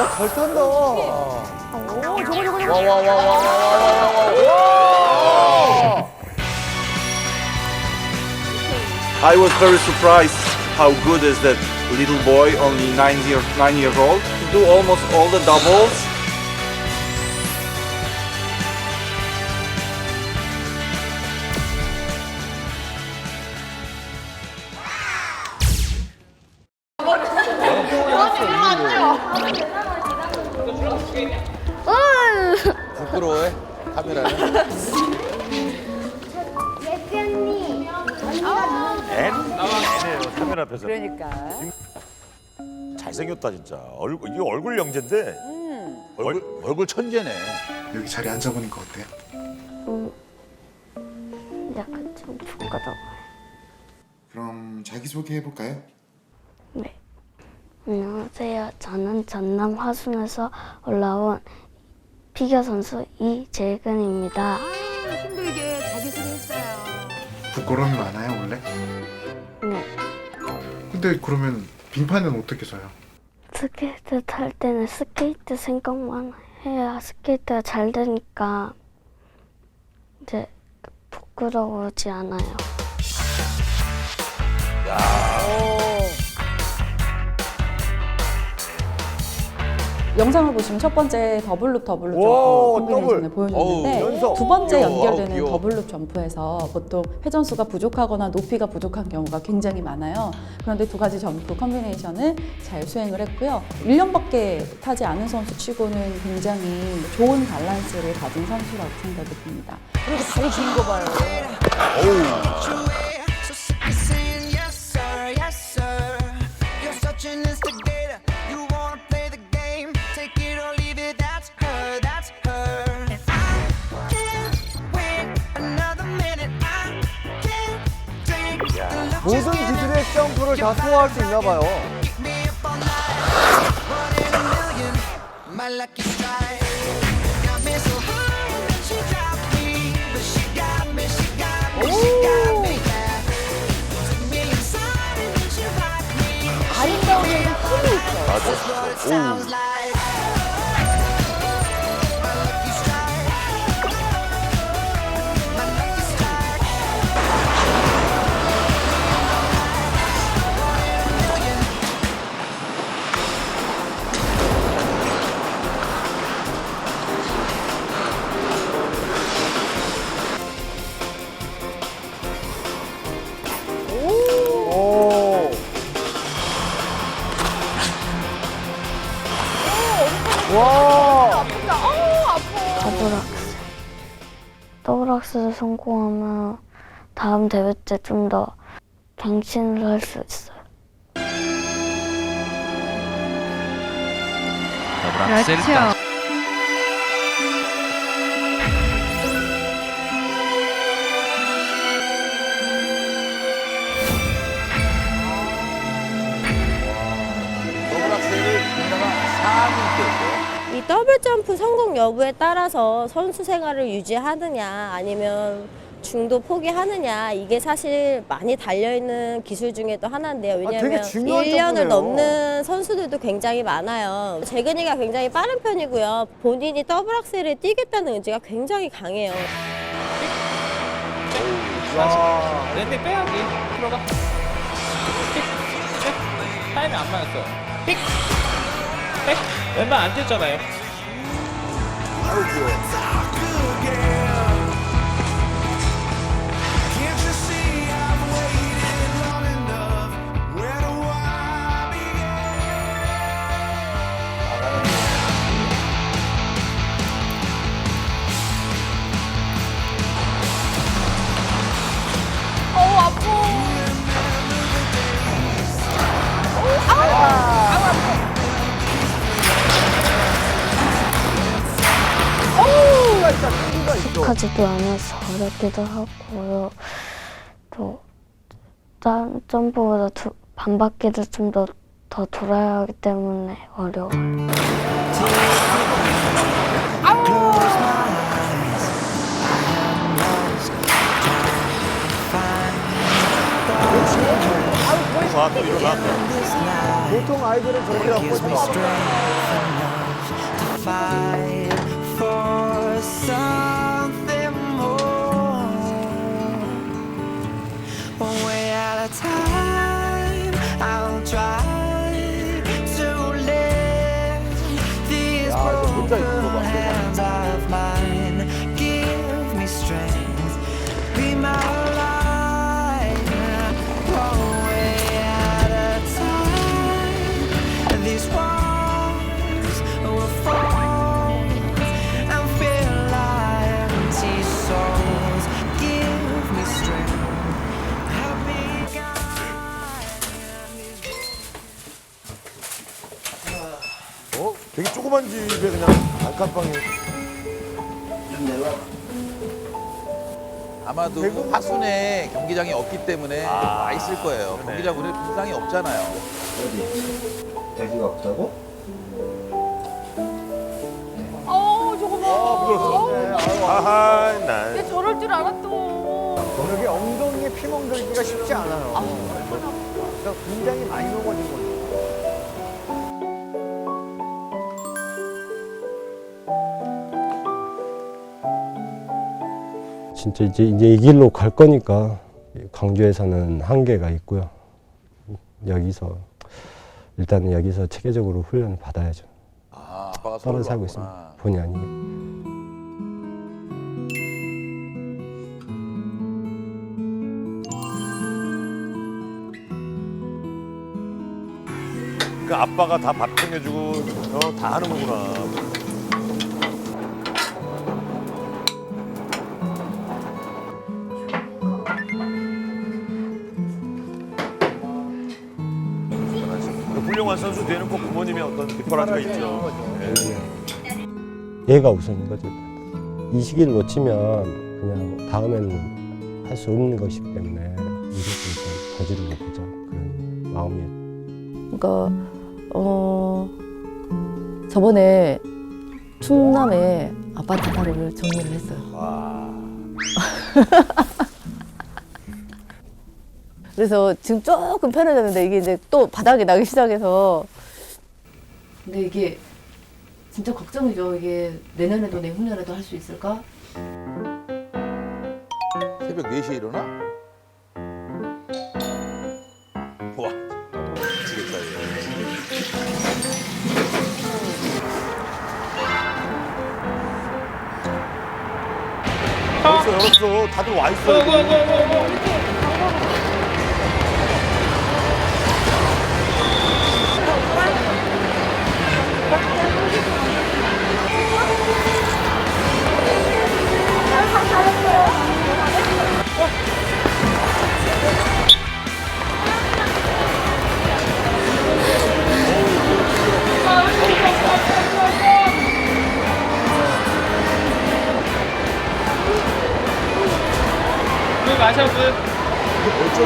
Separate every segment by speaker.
Speaker 1: 잘 탄다.
Speaker 2: I was very surprised how good is that little boy, only nine year nine years old, do almost all the doubles.
Speaker 1: 부끄러워해? 카메라는?
Speaker 3: 예편이 언니가
Speaker 4: 애네요 카메라 앞에서
Speaker 5: 그러니까.
Speaker 4: 잘생겼다 진짜 얼굴 이게 얼굴 영재인데
Speaker 1: 얼굴, 얼굴 천재네.
Speaker 6: 여기 자리에 앉아보니까 어때요?
Speaker 3: 약간 좀 부끄러워.
Speaker 6: 그럼 자기소개 해볼까요?
Speaker 3: 네. 안녕하세요. 저는 전남 화순에서 올라온 피겨 선수 이재근입니다.
Speaker 5: 힘들게 자기소개했어요.
Speaker 6: 부끄러움이 많아요 원래?
Speaker 3: 네.
Speaker 6: 근데 그러면 빙판은 어떻게 서요?
Speaker 3: 스케이트 탈 때는 스케이트 생각만 해야 스케이트가 잘 되니까 이제 부끄러우지 않아요.
Speaker 7: 영상을 보시면 첫 번째 더블룹 더블룹
Speaker 1: 오,
Speaker 7: 점프 콤비네이션을
Speaker 1: 더블.
Speaker 7: 보여줬는데
Speaker 1: 어우, 연속.
Speaker 7: 두 번째
Speaker 1: 귀여워,
Speaker 7: 연결되는
Speaker 1: 귀여워.
Speaker 7: 더블룹 점프에서 보통 회전수가 부족하거나 높이가 부족한 경우가 굉장히 많아요. 그런데 두 가지 점프 콤비네이션을 잘 수행을 했고요. 1년밖에 타지 않은 선수 치고는 굉장히 좋은 밸런스를 가진 선수라고 생각이 듭니다.
Speaker 5: 그래도 바로 주는 거 봐요.
Speaker 8: So sick
Speaker 1: 모든 기술의 점프를 다 소화할 수 있나 봐요.
Speaker 8: million, my lucky strike.
Speaker 3: 성공하면 다음 대회 때 좀더 갱신을 할 수 있어요.
Speaker 5: 그렇죠.
Speaker 1: 더블락스
Speaker 9: 성공 여부에 따라서 선수 생활을 유지하느냐 아니면 중도 포기하느냐 이게 사실 많이 달려 있는 기술 중에 또 하나인데요. 왜냐하면
Speaker 1: 중요한
Speaker 9: 1년을
Speaker 1: 점프네요.
Speaker 9: 넘는 선수들도 굉장히 많아요. 재근이가 굉장히 빠른 편이고요. 본인이 더블 악셀을 뛰겠다는 의지가 굉장히 강해요.
Speaker 1: 와.
Speaker 10: 렌트 빼야지. 들어가. 삑. 삑. 타임이 안 맞았어. 삑. 백. 왼발 안 뛰었잖아요.
Speaker 1: 아
Speaker 3: 하지도 않아서 어렵기도 하고요. 또 다른 점프보다 두, 반바퀴를 좀더 더 돌아야 하기 때문에 어려워요.
Speaker 4: 아, 또 일어나
Speaker 1: 보통 아이들은 저렇게
Speaker 11: gives me
Speaker 4: 되게 조그만 집에 그냥 단칸방에
Speaker 12: 아마도 화순에 경기장이 없기 때문에 와 있을 거예요. 경기장 우리 분상이 없잖아요.
Speaker 13: 여기가 없다고?
Speaker 5: 어 저거 봐.
Speaker 4: 아하 난
Speaker 5: 근데 저럴 줄 알았어.
Speaker 1: 저녁에 엉덩이에 피멍 들기가 쉽지 않아요. 그러니까 굉장히 많이 먹어진 거죠.
Speaker 14: 진짜 이제 이제 이 길로 갈 거니까 광주에서는 한계가 있고요. 여기서 일단은 여기서 체계적으로 훈련을 받아야죠.
Speaker 12: 아, 아빠가
Speaker 14: 서울
Speaker 12: 서울로
Speaker 14: 살고. 있습니다. 본의 아니게.
Speaker 4: 그 아빠가 다 밥 챙겨주고 어, 다 하는 거구나. 훌륭한 선수 되는 꼭 부모님의 어떤 뒷바라지가 있죠.
Speaker 14: 얘가 우선인 거죠. 이 시기를 놓치면 그냥 다음에는 할 수 없는 것이기 때문에 무조건 좀 저지르고 보자 그런 마음이
Speaker 15: 그러니까 어 저번에 충남에 아파트 하나를 정리를 했어요. 그래서 지금 조금 편해졌는데 이게 이제 또 바닥이 나기 시작해서 근데 이게 진짜 걱정이죠. 이게 내년에도 내후년에도 할 수 있을까?
Speaker 12: 새벽 4시에 일어나? 와, 미치겠다 이거.
Speaker 4: 열었어 열었어 다들 와 있어.
Speaker 16: 물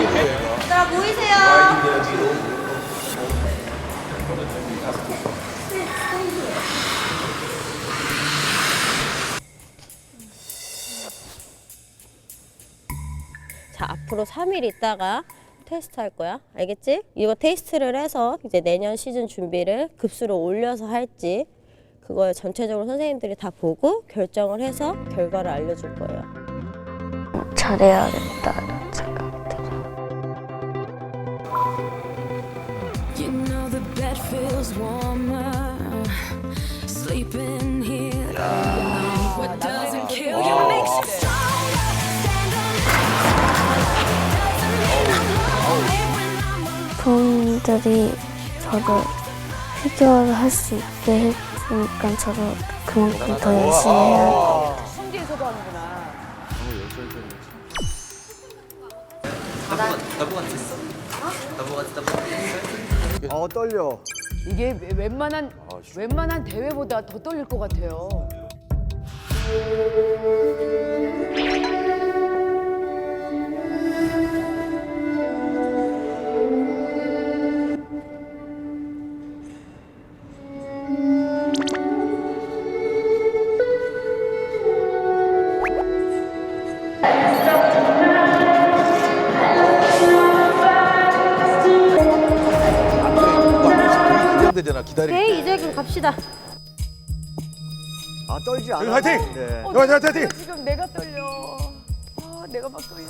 Speaker 9: 얘들아 모이세요. 자 앞으로 3일 있다가 테스트 할 거야. 알겠지? 이거 테스트를 해서 이제 내년 시즌 준비를 급수로 올려서 할지 그걸 전체적으로 선생님들이 다 보고 결정을 해서 결과를 알려줄 거예요.
Speaker 3: 잘해야겠다 부모님들이 저를 피겨를 할 수 있게 해주니까 저를 그만큼 더 열심히 해야 돼요.
Speaker 5: 성지에서도 하는구나.
Speaker 1: 어 떨려.
Speaker 5: 이게 웬만한 웬만한 대회보다 더 떨릴 것 같아요.
Speaker 9: 그럼 갑시다.
Speaker 1: 아 떨지 않아.
Speaker 4: 화이팅!
Speaker 1: 네.
Speaker 4: 너 화이팅 화이팅!
Speaker 5: 지금 내가 떨려. 아, 내가 막 떨려.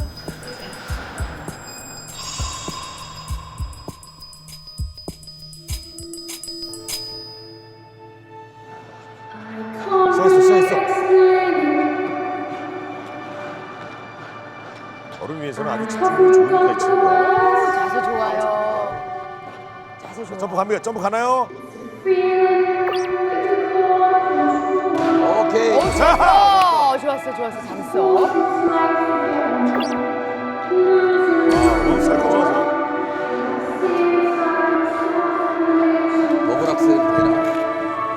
Speaker 4: 아주 집중력이.
Speaker 5: 자세 좋아요. 자세 좋아.
Speaker 4: 점프 갑니다. 점프 가나요?
Speaker 17: 오케이.
Speaker 5: 어, 좋았어, 좋았어, 잘했어.
Speaker 4: 아?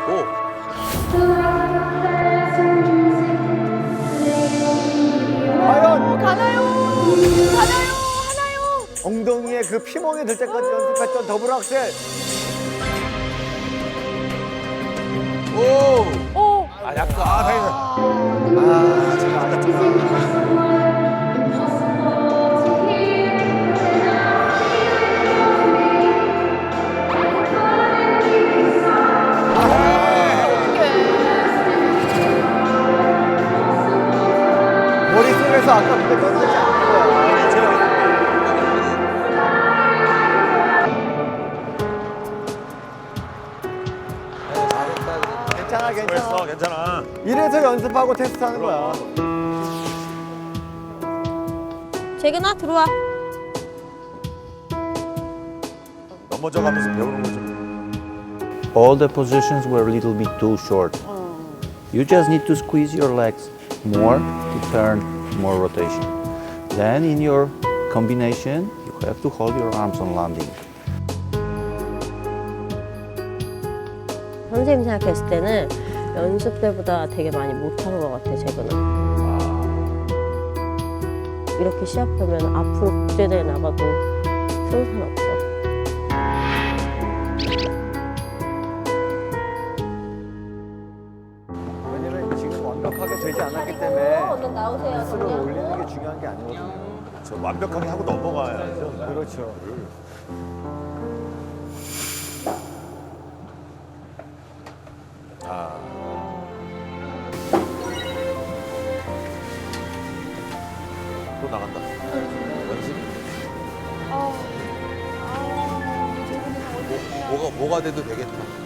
Speaker 17: 오.
Speaker 1: 과연
Speaker 5: 가나요? 가나요? 하나요?
Speaker 1: 엉덩이에 그 피멍이 들 때까지 연습했던 더블 악셀.
Speaker 17: 오.
Speaker 5: 오,
Speaker 17: 아 약간.
Speaker 4: 아, 다행이다.
Speaker 1: 아, 제가 아깝구나. 머릿속에서 아까 그게 떠나 연습하고 테스트하는 거야.
Speaker 9: 재근아 들어와.
Speaker 4: 넘어져 가면서 배우는 거죠.
Speaker 18: All the positions were a little bit too short. You just need to squeeze your legs more to turn more rotation. Then in your combination, you have to hold your arms on landing.
Speaker 9: 선생님 생각했을 때는 연습 때보다 되게 많이 못한 것 같아 재근아. 이렇게 시합하면 앞으로 국제대회 나가도 승산 없어.
Speaker 1: 왜냐면 지금 완벽하게 되지 않았기 때문에
Speaker 9: 나오세요.
Speaker 1: 스스로 올리는 게 중요한 게 아니거든요.
Speaker 4: 저 완벽하게 하고 넘어가야죠.
Speaker 1: 그렇죠.
Speaker 17: 뭐가 돼도 되겠다.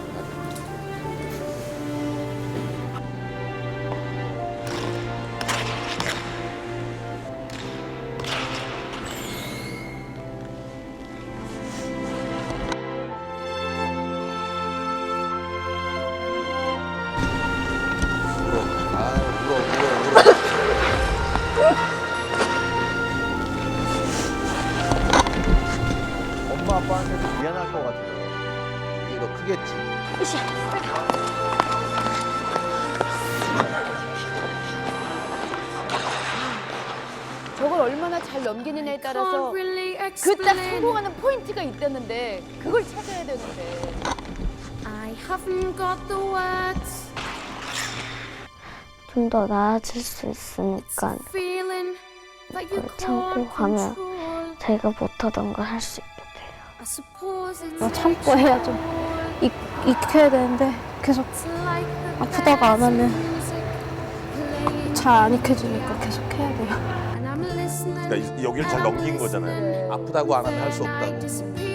Speaker 5: 그딱 성공하는 포인트가 있다는데 그걸 찾아야 되는데.
Speaker 3: 좀더 나아질 수 있으니까 그걸 참고 하면 제가 못하던 걸 할 수 있게 돼요.
Speaker 19: 뭐 참고 해야 좀 익, 익혀야 되는데 계속 아프다가 안 하면 잘 안 익혀지니까 계속 해야 돼요.
Speaker 4: 그러니까 이- 여기를 잘 넘긴 거잖아요.
Speaker 17: 아프다고 안 하면 할 수 없다고.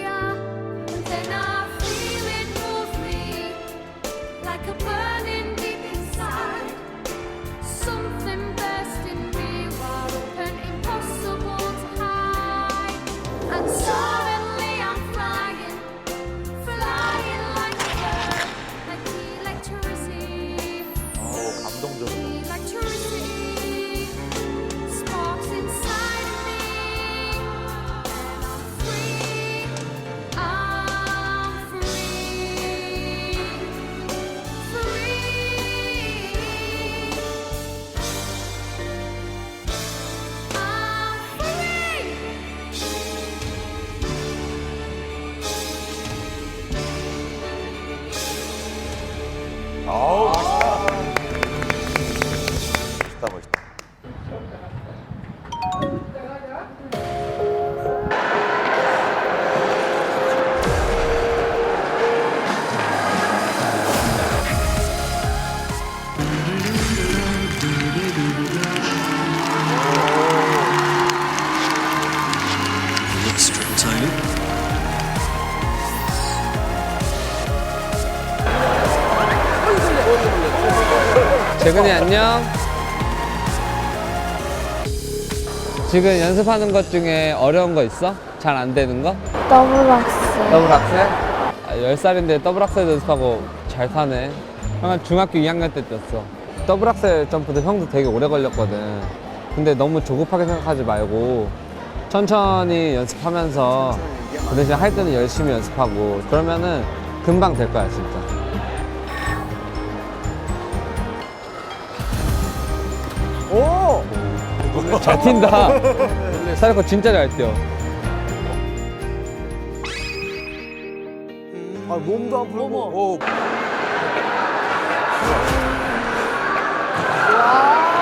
Speaker 20: 재근이 안녕. 지금 연습하는 것 중에 어려운 거 있어? 잘 안 되는 거?
Speaker 3: 더블 악셀.
Speaker 20: 더블 악셀? 아, 10살인데 더블 악셀 연습하고 잘 타네. 형은 중학교 2학년 때 뛰었어. 더블 악셀 점프도 형도 되게 오래 걸렸거든. 근데 너무 조급하게 생각하지 말고 천천히 연습하면서 그 대신 할 때는 열심히 연습하고 그러면은 금방 될 거야, 진짜. 잘 튄다. 사리코 진짜 잘 뛰어.
Speaker 1: 아, 몸도 안 풀고.
Speaker 17: 오,
Speaker 11: Anyone